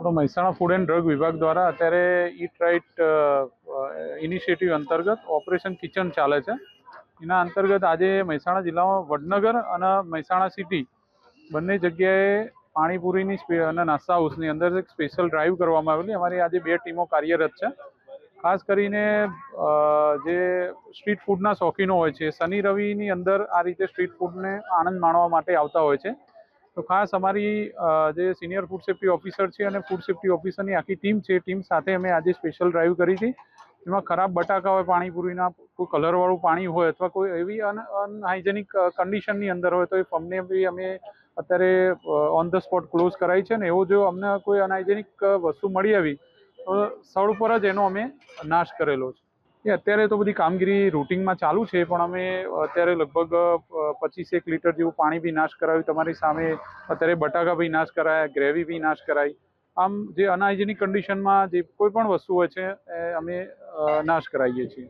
આપણો Mehsana food and drug વિભાગ દ્વારા અત્યારે ઈટ રાઇટ ઇનિશિયેટિવ અંતર્ગત ઓપરેશન કિચન ચાલે છે. એના અંતર્ગત આજે મહેસાણા જિલ્લામાં વડનગર અને મહેસાણા સિટી બંને જગ્યાએ પાણીપુરીની અને નાસ્તા હાઉસની અંદર એક સ્પેશિયલ ડ્રાઈવ કરવામાં આવેલી. અમારી આજે બે ટીમો કાર્યરત છે. ખાસ કરીને જે સ્ટ્રીટ ફૂડના શોખીનો હોય છે, શનિ રવિની અંદર આ રીતે સ્ટ્રીટ ફૂડને આનંદ માણવા માટે આવતા હોય છે. તો ખાસ અમારી જે સિનિયર ફૂડ સેફ્ટી ઓફિસર છે અને ફૂડ સેફ્ટી ઓફિસરની આખી ટીમ છે ટીમ સાથે અમે આજે સ્પેશિયલ ડ્રાઈવ કરી હતી. એમાં ખરાબ બટાકા હોય, પાણીપુરીના કોઈ કલરવાળું પાણી હોય અથવા કોઈ એવી અન અનહાઇજેનિક કન્ડિશનની અંદર હોય તો એ ફમને બી અમે અત્યારે ઓન ધ સ્પોટ ક્લોઝ કરાવી છે ને એવો જો અમને કોઈ અનહાઇજેનિક વસ્તુ મળી આવી, તો સ્થળ ઉપર જ એનો અમે નાશ કરેલો છે. એ અત્યારે તો બધી કામગીરી રૂટિનમાં ચાલુ છે, પણ અમે અત્યારે લગભગ પચીસેક લીટર જેવું પાણી બી નાશ કરાવ્યું. તમારી સામે અત્યારે બટાકા બી નાશ કરાયા, ગ્રેવી બી નાશ કરાઈ. આમ જે અનહાઇજેનિક કન્ડિશનમાં જે કોઈ પણ વસ્તુ હોય છે, એ અમે નાશ કરાવીએ છીએ.